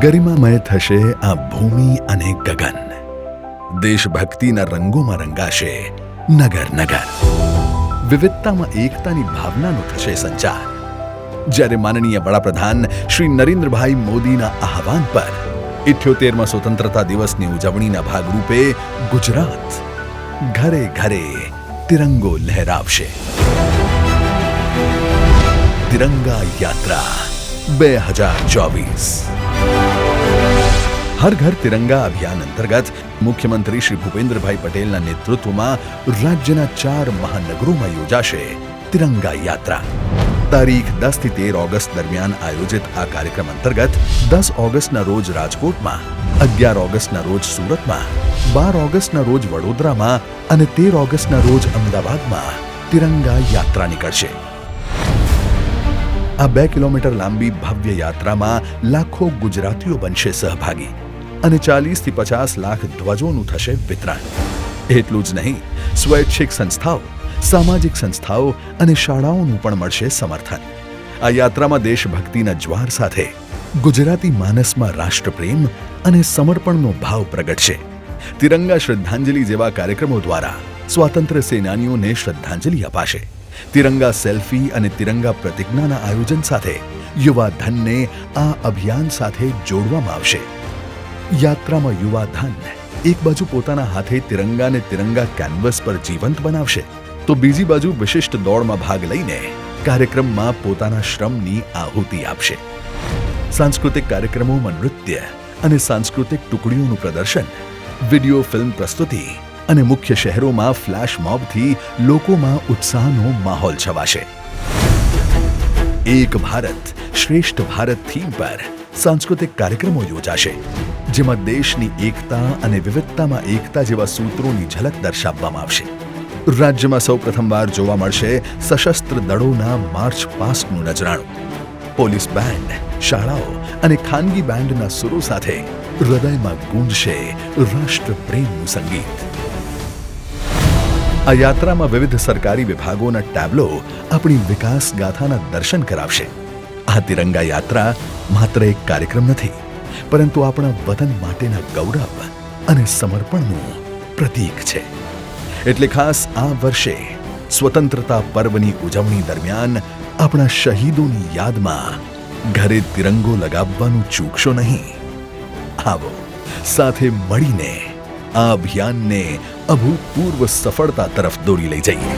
ગરિમામય થશે આ ભૂમિ અને ગગન. દેશભક્તિના રંગોમાં રંગાશે નગર નગર. વિવિધતામાં એકતાની ભાવનાનો થશે સંચાર. જ્યારે માનનીય વડાપ્રધાન શ્રી નરેન્દ્રભાઈ મોદીના આહવાન પર ઇઠ્યોતેરમાં સ્વતંત્રતા દિવસની ઉજવણીના ભાગરૂપે ગુજરાત ઘરે ઘરે તિરંગો લહેરાવશે. તિરંગા યાત્રા બે હજાર ચોવીસ. હર ઘર તિરંગા અભિયાન અંતર્ગત મુખ્યમંત્રી શ્રી ભૂપેન્દ્રભાઈ પટેલના નેતૃત્વમાં રાજ્યના ચાર મહાનગરોમાં યોજાશે તિરંગા યાત્રા તારીખ દસ થી તેર ઓગસ્ટ દરમિયાન આયોજિત આ કાર્યક્રમ અંતર્ગત દસ ઓગસ્ટના રોજ રાજકોટમાં અગિયાર ઓગસ્ટના રોજ સુરતમાં બાર ઓગસ્ટના રોજ વડોદરામાં અને તેર ઓગસ્ટના રોજ અમદાવાદમાં તિરંગા યાત્રા નીકળશે આ બે કિલોમીટર લાંબી ભવ્ય યાત્રામાં લાખો ગુજરાતીઓ બનશે સહભાગી અને ચાલીસથી પચાસ લાખ ધ્વજોનું થશે વિતરણ. એટલું જ નહીં, સ્વૈચ્છિક સંસ્થાઓ, સામાજિક સંસ્થાઓ અને શાળાઓનું પણ મળશે સમર્થન. આ યાત્રામાં દેશભક્તિના જ્વાર સાથે ગુજરાતી માનસમાં રાષ્ટ્રપ્રેમ અને સમર્પણનો ભાવ પ્રગટશે. તિરંગા શ્રદ્ધાંજલિ જેવા કાર્યક્રમો દ્વારા સ્વાતંત્ર્ય સેનાનીઓને શ્રદ્ધાંજલિ અપાશે. તિરંગા સેલ્ફી અને તિરંગા પ્રતિજ્ઞાના આયોજન સાથે યુવા ધનને આ અભિયાન સાથે જોડવામાં આવશે. યાત્રામાં યુવા ધન એક બાજુ પોતાના હાથે તિરંગાને તિરંગા કેનવસ પર જીવંત બનાવશે, તો બીજી બાજુ વિશિષ્ટ દોડમાં ભાગ લઈને કાર્યક્રમમાં પોતાના શ્રમની આહુતિ આપશે. સાંસ્કૃતિક કાર્યક્રમોમાં નૃત્ય અને સાંસ્કૃતિક ટુકડીઓનું પ્રદર્શન, વિડિયો ફિલ્મ પ્રસ્તુતિ અને મુખ્ય શહેરોમાં ફ્લેશ મોબથી લોકોમાં ઉત્સાહનો માહોલ છવાશે. એક ભારત શ્રેષ્ઠ ભારત થીમ પર સાંસ્કૃતિક કાર્યક્રમો યોજાશે. જેમાં દેશની એકતા અને વિવિધતામાં એકતા જેવા સૂત્રોની ઝલક દર્શાવવામાં આવશે. રાજ્યમાં સૌ પ્રથમવાર જોવા મળશે સશસ્ત્ર દળોના માર્ચ પાસ્ટનું નજરાણું. પોલીસ બેન્ડ, શાળાઓ અને ખાનગી બેન્ડના સુરો સાથે હૃદયમાં ગુંજશે રાષ્ટ્રપ્રેમનું સંગીત. આ યાત્રામાં વિવિધ સરકારી વિભાગોના ટેબ્લો આપણી વિકાસ ગાથાના દર્શન કરાવશે. આ તિરંગા યાત્રા માત્ર એક કાર્યક્રમ નથી પરંતુ આપણા વતન માટેના ગૌરવ અને સમર્પણનું પ્રતીક છે. એટલે ખાસ આ વર્ષે સ્વતંત્રતા પર્વની ઉજવણી દરમિયાન આપણા શહીદોની યાદમાં ઘરે તિરંગો લગાવવાનું ચૂકશો નહીં. આવો, સાથે મળીને આ અભિયાનને અભૂતપૂર્વ સફળતા તરફ દોરી લઈ જઈએ.